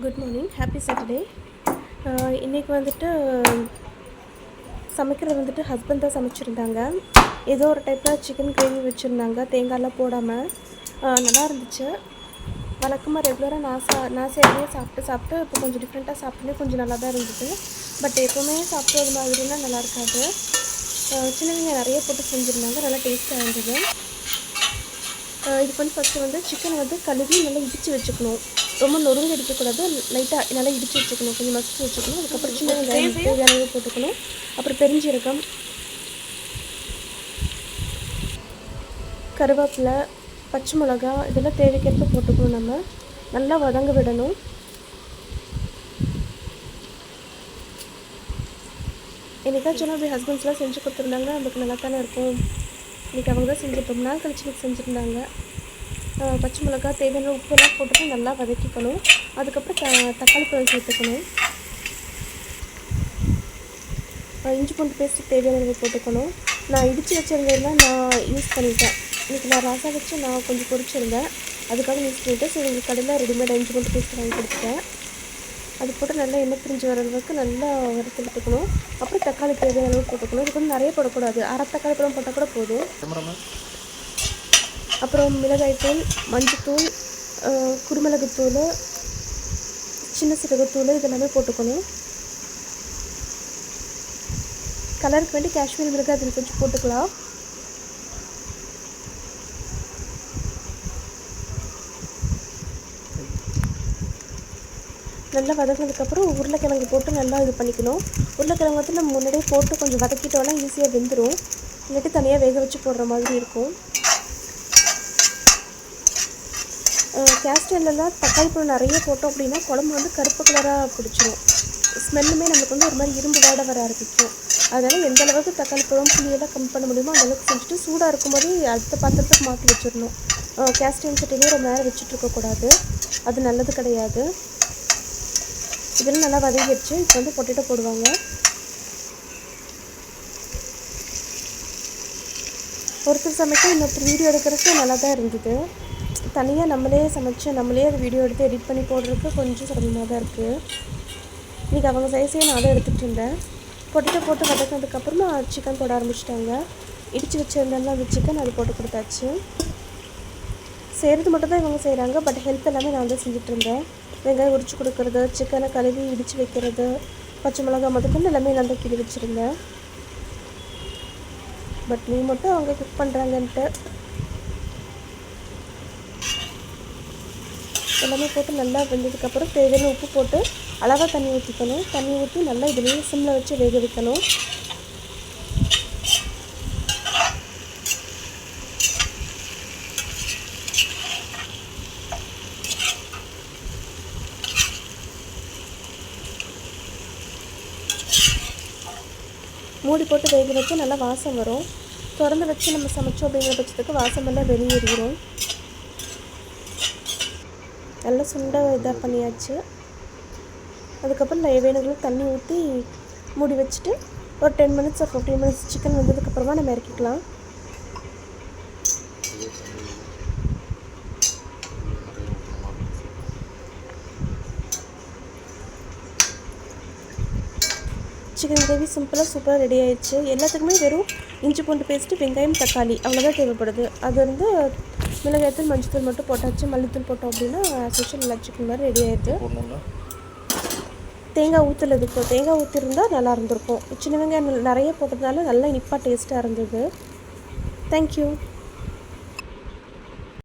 Good morning happy Saturday இன்றைக்கி வந்துட்டு சமைக்கிறது வந்துட்டு ஹஸ்பண்ட் தான் சமைச்சிருந்தாங்க. ஏதோ ஒரு டைப்பில் சிக்கன் கிரேவி வச்சுருந்தாங்க. தேங்காயெலாம் போடாமல் நல்லா இருந்துச்சு. வழக்கமாக ரெகுலராக நான் சா நான் செய்கிறதே சாப்பிட்டு சாப்பிட்டு இப்போ கொஞ்சம் டிஃப்ரெண்ட்டாக சாப்பிட்டே கொஞ்சம் நல்லா தான் இருந்தது. பட் எப்போவுமே சாப்பிட்றது மாதிரிலாம் நல்லா இருக்காது. சின்னவங்க நிறைய போட்டு செஞ்சுருந்தாங்க. நல்லா டேஸ்ட்டாக இருந்தது. இதுக்கு வந்து ஃபஸ்ட்டு வந்து சிக்கன் வந்து கழுவி நல்லா இடித்து வச்சுக்கணும். ரொம்ப நொறுங்க அடிக்கக்கூடாது. லைட்டாக நல்லா இடித்து வச்சுக்கணும். கொஞ்சம் மசிச்சு வச்சுக்கணும். அதுக்கப்புறம் சின்ன வெங்காயம் தேவையானது போட்டுக்கணும். அப்புறம் பெருஞ்சீரகம் கருவேப்பிலை பச்சை மிளகா இதெல்லாம் தேவைக்கேற்ப போட்டுக்கணும் நம்ம. நல்லா வதங்க விடணும். என்னைக்காச்சும் அப்படி ஹஸ்பண்ட்ஸ்லாம் செஞ்சு கொடுத்துருந்தாங்கன்னா நமக்கு நல்லா தானே இருக்கும். இன்றைக்கி அவங்க தான் செஞ்சு ரொம்ப நாள் கழிச்சு செஞ்சுருந்தாங்க. பச்சை மிளகா தேவையான உப்பெல்லாம் போட்டுட்டு நல்லா வதக்கிக்கணும். அதுக்கப்புறம் த தக்காளி பழம் சேர்த்துக்கணும். இஞ்சி பூண்டு பேஸ்ட்டு தேவையானது போட்டுக்கணும். நான் இடித்து வச்சுருந்ததெல்லாம் நான் யூஸ் பண்ணிட்டேன். இன்றைக்கி நான் ரசம் வச்சு நான் கொஞ்சம் பொரிச்சிருந்தேன். அதுக்காக யூஸ் பண்ணிவிட்டேன் சரி எங்களுக்கு கடையில் ரெடிமேட் இஞ்சி பூண்டு பேஸ்ட் வாங்கி கொடுத்துட்டேன். அது போட்டு நல்லா எண்ணெய் பிரிஞ்சு வர அளவுக்கு நல்லா வறுத்து எடுத்துக்கணும் அப்புறம் தக்காளி தேவையான அளவு போட்டுக்கணும். இதுக்கு வந்து நிறைய போடக்கூடாது. அரை தக்காளி பழம் போட்டால் கூட போதும். அப்புறம் மிளகாய்த்தூள் மஞ்சத்தூள் குருமிளகுத்தூள் சின்ன சிறகுத்தூள் இதெல்லாமே போட்டுக்கணும். கலருக்கு வேண்டி காஷ்மீர் மிளகாய் அதில் கொஞ்சம் போட்டுக்கலாம். நல்லா வதங்கினதுக்கப்புறம் உருளைக்கிழங்கு போட்டு நல்லா இது பண்ணிக்கணும். உருளைக்கிழங்கு வந்து நம்ம முன்னாடியே போட்டு கொஞ்சம் வதக்கிட்டோன்னா ஈஸியாக வெந்துடும் இல்லாட்டி தனியாக வேக வச்சு போடுற மாதிரி இருக்கும். கேஸ்டர்லாம் தக்காளி பழம் நிறைய போட்டோம் அப்படின்னா குழம்பு வந்து கருப்பு கலராக பிடிச்சிரும். ஸ்மெல்லுமே நமக்கு வந்து ஒரு மாதிரி இரும்பு வாட வர ஆரம்பிக்கும். அதனால் எந்த அளவுக்கு தக்காளி பழம் புளியெல்லாம் கம்மி பண்ண முடியுமோ அந்தளவுக்கு செஞ்சுட்டு சூடாக இருக்கும்போது அடுத்த பாத்திரத்துக்கு மாற்றி வச்சிடணும். கேஸ்டின் சட்டிலே ரொம்ப நேரம் வச்சுட்டு இருக்கக்கூடாது அது நல்லது கிடையாது. இதெல்லாம் நல்லா வதங்கிடுச்சு. இப்போ வந்து பொட்டேட்டோ போடுவாங்க. ஒருத்தர் சமைக்க இன்னொருத்தர் வீடியோ எடுக்கிறதுக்கு நல்லா தான் இருந்தது. தனியாக நம்மளே சமைச்சு நம்மளே அது வீடியோ எடுத்து எடிட் பண்ணி போடுறதுக்கு கொஞ்சம் சிரமமாக தான் இருக்குது இன்றைக்கி அவங்க சைஸே நான் அதை எடுத்துகிட்டு இருந்தேன். பொட்டேட்டோ போட்டு வதக்கினதுக்கப்புறமா சிக்கன் போட ஆரம்பிச்சிட்டாங்க. இடித்து வச்சுருந்தேன்னா அந்த சிக்கன் அது போட்டு கொடுத்தாச்சு. செய்கிறது மட்டும் தான் இவங்க செய்கிறாங்க பட் ஹெல்ப் எல்லாமே நான் தான் செஞ்சுட்டு இருந்தேன். வெங்காயம் உரிச்சு கொடுக்குறது சிக்கனை கழுவி இடித்து வைக்கிறது பச்சை மிளகா முதற்கொண்டு எல்லாமே நான் தான் கிளி வச்சுருந்தேன். பட் நீ மட்டும் அவங்க குக் பண்ணுறாங்கன்ட்டு எல்லாமே போட்டு நல்லா வெந்ததுக்கப்புறம் தேவையான உப்பு போட்டு அளவாக தண்ணி ஊற்றிக்கணும் தண்ணி ஊற்றி நல்லா இதுலேயே சிம்மில் வச்சு வேக வைக்கணும். மூடி போட்டு வேக வச்சு நல்லா வாசம் வரும். திறந்து வச்சு நம்ம சமைச்சோம் அப்படிங்கிற பட்சத்துக்கு வாசம் எல்லாம் வெளியேறிடும் நல்லா சுண்டாக இதாக பண்ணியாச்சு. அதுக்கப்புறம் வேணுங்களும் தண்ணி ஊற்றி மூடி வச்சுட்டு ஒரு டென் மினிட்ஸ் ஒரு ஃபிஃப்டீன் மினிட்ஸ் சிக்கன் வந்ததுக்கப்புறமா நம்ம இறக்கிக்கலாம். சிக்கன் கிரேவி சிம்பிளாக சூப்பராக ரெடி ஆயிடுச்சு. எல்லாத்துக்குமே வெறும் இஞ்சி பூண்டு பேஸ்ட்டு வெங்காயம் தக்காளி அவ்வளோதான் தேவைப்படுது. அது வந்து மிளகாய்த்தூள் மஞ்சத்தூள் மட்டும் போட்டாச்சு மல்லித்தூள் போட்டோம் அப்படின்னா ஸ்பெஷல் நல்லா சிக்கன் மாதிரி ரெடி ஆயிடுது தேங்காய் ஊற்றல இருக்கும் தேங்காய் ஊற்றிருந்தா நல்லா இருந்திருக்கும். சின்ன வெங்காயம் நிறைய போட்டதுனால நல்லா இனிப்பாக டேஸ்ட்டாக இருந்தது. தேங்க்யூ